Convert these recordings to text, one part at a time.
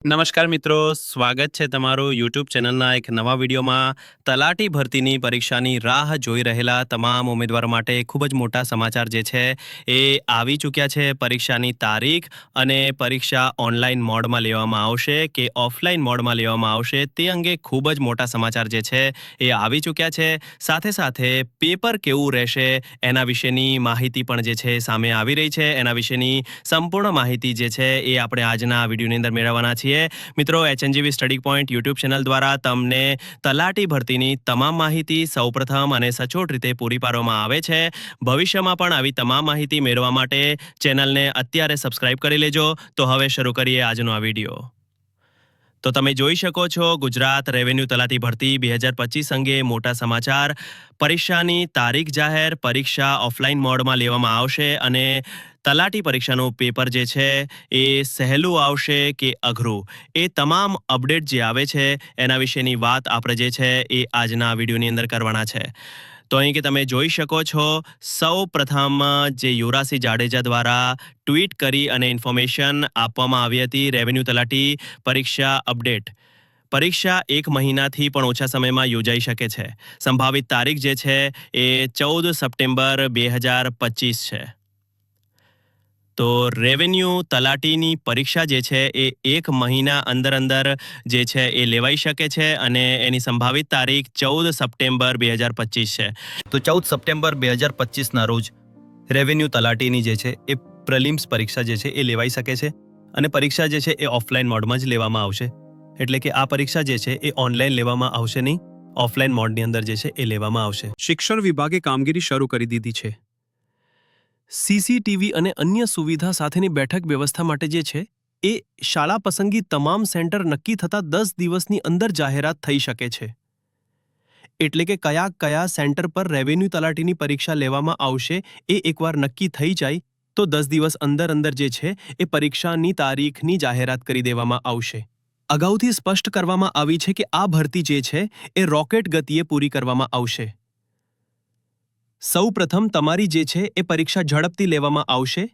નમસ્કાર મિત્રો, સ્વાગત છે તમારું યુટ્યુબ ચેનલના એક નવા વિડીયોમાં. તલાટી ભરતીની પરીક્ષાની રાહ જોઈ રહેલા તમામ ઉમેદવારો માટે ખૂબ જ મોટા સમાચાર જે છે એ આવી ચૂક્યા છે. પરીક્ષાની તારીખ અને પરીક્ષા ઓનલાઈન મોડમાં લેવામાં આવશે કે ઓફલાઈન મોડમાં લેવામાં આવશે તે અંગે ખૂબ જ મોટા સમાચાર જે છે એ આવી ચૂક્યા છે. સાથે સાથે પેપર કેવું રહેશે એના વિશેની માહિતી પણ જે છે સામે આવી રહી છે. એના વિશેની સંપૂર્ણ માહિતી જે છે એ આપણે આજના વિડીયોની અંદર મેળવવાના છીએ. મિત્રો HNGV study point YouTube channel દ્વારા તમને તલાટી ભરતીની તમામ માહિતી સૌપ્રથમ અને સચોટ રીતે પૂરી પાડવામાં આવે છે. ભવિષ્યમાં પણ આવી તમામ માહિતી મેળવવા માટે ચેનલને અત્યારે સબસ્ક્રાઇબ કરી લેજો. તો હવે શરૂ કરીએ આજનો આ વીડિયો. તો તમે જોઈ શકો છો ગુજરાત રેવન્યુ તલાટી ભરતી બે હજાર પચીસ અંગે મોટા સમાચાર. પરીક્ષાની તારીખ જાહેર, પરીક્ષા ઓફલાઈન મોડમાં લેવામાં આવશે અને તલાટી પરીક્ષાનું પેપર જે છે એ સહેલું આવશે કે અઘરું. એ તમામ અપડેટ જે આવે છે એના વિશેની વાત આપણે જે છે એ આજના વિડીયોની અંદર કરવાના છે. તો અહીં કે તમે જોઈ શકો છો, સૌ પ્રથમ જે યુવરાજસિંહ જાડેજા દ્વારા ટ્વીટ કરી અને ઇન્ફોર્મેશન આપવામાં આવી હતી, રેવન્યુ તલાટી પરીક્ષા અપડેટ. પરીક્ષા એક મહિનાથી પણ ઓછા સમયમાં યોજાઈ શકે છે. સંભાવિત તારીખ જે છે એ ચૌદ સપ્ટેમ્બર બે હજાર પચીસ છે. તો રેવન્યુ તલાટીની પરીક્ષા જે છે એ એક મહિના અંદર અંદર જે છે એ લેવાઈ શકે છે અને એની સંભાવિત તારીખ ચૌદ સપ્ટેમ્બર બે હજાર પચીસ છે. તો ચૌદ સપ્ટેમ્બર બે હજાર પચીસના રોજ રેવન્યુ તલાટીની જે છે એ પ્રિલિમ્સ પરીક્ષા જે છે એ લેવાઈ શકે છે અને પરીક્ષા જે છે એ ઓફલાઈન મોડમાં જ લેવામાં આવશે. એટલે કે આ પરીક્ષા જે છે એ ઓનલાઈન લેવામાં આવશે નહીં ઓફલાઈન મોડની અંદર જે છે એ લેવામાં આવશે. શિક્ષણ વિભાગે કામગીરી શરૂ કરી દીધી છે. સીસીટીવી અને અન્ય સુવિધા સાથેની બેઠક વ્યવસ્થા માટે જે છે, એ શાળા પસંદગી તમામ સેન્ટર નક્કી થતા દસ દિવસની અંદર જાહેરાત થઈ શકે છે. એટલે કે કયા કયા સેન્ટર પર રેવન્યુ તલાટીની પરીક્ષા લેવામાં આવશે એ એકવાર નક્કી થઈ જાય, તો દસ દિવસ અંદર અંદર જે છે, એ પરીક્ષાની તારીખની જાહેરાત કરી દેવામાં આવશે. અગાઉથી સ્પષ્ટ કરવામાં આવી છે કે આ ભરતી જે છે, એ રોકેટ ગતિએ પૂરી કરવામાં આવશે. સૌ પ્રથમ તમારી જે છે એ પરીક્ષા ઝડપથી લેવામાં આવશે,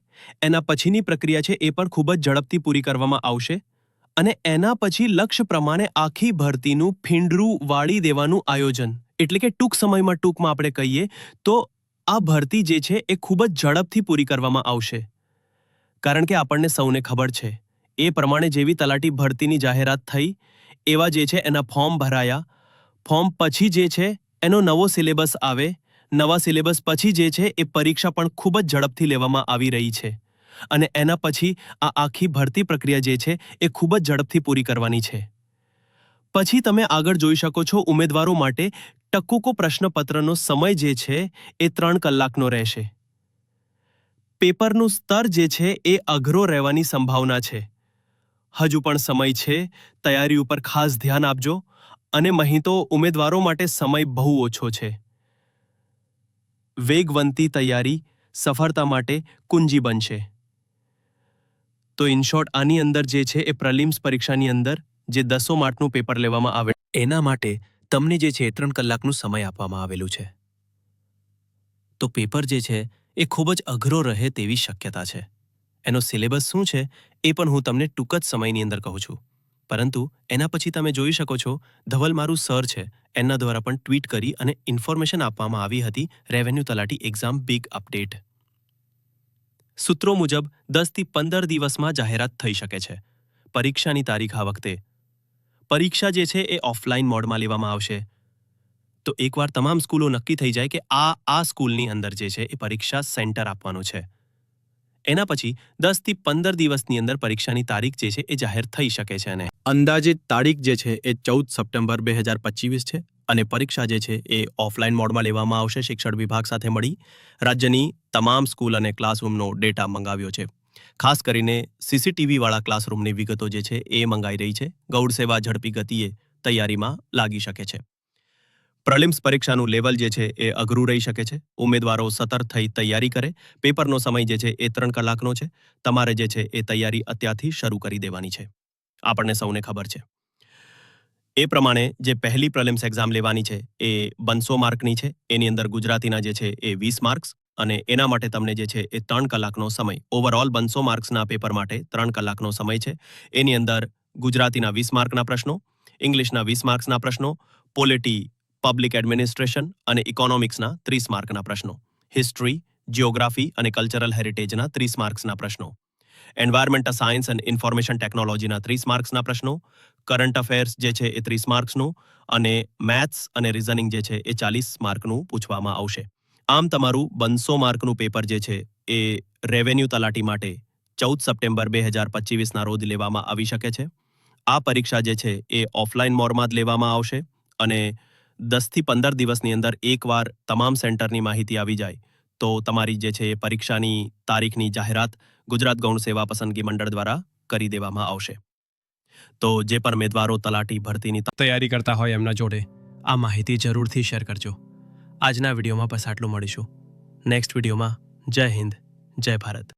એના પછીની પ્રક્રિયા છે એ પણ ખૂબ જ ઝડપથી પૂરી કરવામાં આવશે અને એના પછી લક્ષ્ય પ્રમાણે આખી ભરતીનું ફીંડરું વાળી દેવાનું આયોજન. એટલે કે ટૂંક સમયમાં ટૂંકમાં આપણે કહીએ તો આ ભરતી જે છે એ ખૂબ જ ઝડપથી પૂરી કરવામાં આવશે. કારણ કે આપણને સૌને ખબર છે, એ પ્રમાણે જેવી તલાટી ભરતીની જાહેરાત થઈ, એવા જે છે એના ફોર્મ ભરાયા. ફોર્મ પછી જે છે એનો નવો સિલેબસ આવે નવા સિલેબસ પછી જે છે એ પરીક્ષા પણ ખૂબ જ ઝડપથી લેવામાં આવી રહી છે. અને એના પછી આ આખી ભરતી પ્રક્રિયા જે છે એ ખૂબ જ ઝડપથી પૂરી કરવાની છે. પછી તમે આગળ જોઈ શકો છો ઉમેદવારો માટે ટકુકો પ્રશ્નપત્રનો સમય જે છે એ ત્રણ કલાકનો રહેશે. પેપરનું સ્તર જે છે એ અઘરો રહેવાની સંભાવના છે. હજુ પણ સમય છે, તૈયારી ઉપર ખાસ ધ્યાન આપજો અને અહીં તો ઉમેદવારો માટે સમય બહુ ઓછો છે. વેગવંતી તૈયારી સફળતા માટે કુંજી બનશે. તો ઇન શોર્ટ આની અંદર જે છે એ પ્રિલિમ્સ પરીક્ષાની અંદર જે દસો માર્કનું પેપર લેવામાં આવે એના માટે તમને જે છે ત્રણ કલાકનું સમય આપવામાં આવેલું છે. તો પેપર જે છે એ ખૂબ જ અઘરો રહે તેવી શક્યતા છે. એનો સિલેબસ શું છે એ પણ હું તમને ટૂંક જ સમયની અંદર કહું છું. પરંતુ એના પછી તમે જોઈ શકો છો, ધવલ મારું સર છે. એના દ્વારા પણ ટ્વીટ કરી અને ઇન્ફોર્મેશન આપવામાં આવી હતી, રેવન્યુ તલાટી એક્ઝામ બિગ અપડેટ. સૂત્રો મુજબ દસથી પંદર દિવસમાં જાહેરાત થઈ શકે છે. પરીક્ષાની તારીખ આ વખતે. પરીક્ષા જે છે એ ઓફલાઈન મોડમાં લેવામાં આવશે. તો એકવાર તમામ સ્કૂલો નક્કી થઈ જાય કે આ આ સ્કૂલની અંદર જે છે એ પરીક્ષા સેન્ટર આપવાનું છે. એના પછી દસથી પંદર દિવસની અંદર પરીક્ષાની તારીખ જે છે એ જાહેર થઈ શકે છે અને અંદાજિત તારીખ જે છે એ ચૌદ સપ્ટેમ્બર બે હજાર પચીસ છે અને પરીક્ષા જે છે એ ઓફલાઈન મોડમાં લેવામાં આવશે, શિક્ષણ વિભાગ સાથે મળી. રાજ્યની તમામ સ્કૂલ અને ક્લાસરૂમનો ડેટા મંગાવ્યો છે. ખાસ કરીને સીસીટીવીવાળા ક્લાસરૂમની વિગતો જે છે એ મંગાઈ રહી છે. ગૌડ સેવા ઝડપી ગતિએ તૈયારીમાં લાગી શકે છે. પ્રિલિમ્સ પરીક્ષાનું લેવલ જે છે એ અઘરું રહી શકે છે. ઉમેદવારો સતર્ક થઈ તૈયારી કરે. પેપરનો સમય જે છે એ ત્રણ કલાકનો છે. તમારે જે છે એ તૈયારી અત્યારથી શરૂ કરી દેવાની છે. આપણને સૌને ખબર છે. એ પ્રમાણે જે પહેલી પ્રિલિમ્સ એક્ઝામ લેવાની છે એ બનસો માર્કની છે. એની અંદર ગુજરાતીના જે છે એ વીસ માર્ક્સ અને એના માટે તમને જે છે એ ત્રણ કલાકનો સમય. ઓવરઓલ બનસો માર્ક્સના પેપર માટે ત્રણ કલાકનો સમય છે. એની અંદર ગુજરાતીના વીસ માર્કના પ્રશ્નો, ઇંગ્લિશના વીસ માર્ક્સના પ્રશ્નો, પોલિટી પબ્લિક એડમિનિસ્ટ્રેશન અને ઇકોનોમિક્સના ત્રીસ માર્કના પ્રશ્નો. હિસ્ટ્રી જિયોગ્રાફી અને કલ્ચરલ હેરિટેજના ત્રીસ માર્ક્સના પ્રશ્નો. એન્વાયરમેન્ટ સાયન્સ એન્ડ ઇન્ફોર્મેશન ટેકનોલોજીના ત્રીસ માર્ક્સના પ્રશ્નો. કરંટ અફેર્સ જે છે એ ત્રીસ માર્ક્સનું અને મેથ્સ અને રિઝનિંગ જે છે એ ચાલીસ માર્કનું પૂછવામાં આવશે. આમ તમારું બનસો માર્કનું પેપર જે છે એ રેવન્યુ તલાટી માટે ચૌદ સપ્ટેમ્બર બે હજાર પચીસના રોજ લેવામાં આવી શકે છે. આ પરીક્ષા જે છે એ ઓફલાઈન મોડમાં જ લેવામાં આવશે અને દસથી પંદર દિવસની અંદર એકવાર તમામ સેન્ટરની માહિતી આવી જાય. તો તમારી જે છે પરીક્ષાની તારીખની જાહેરાત ગુજરાત ગૌણ સેવા પસંદગી મંડળ દ્વારા કરી દેવામાં આવશે. તો જે પણ ઉમેદવારો તલાટી ભરતીની તૈયારી કરતા હોય એમના જોડે આ માહિતી જરૂરથી શેર કરજો. આજના વિડીયોમાં બસ આટલું મળીશું. નેક્સ્ટ વિડીયોમાં જય હિન્દ, જય ભારત.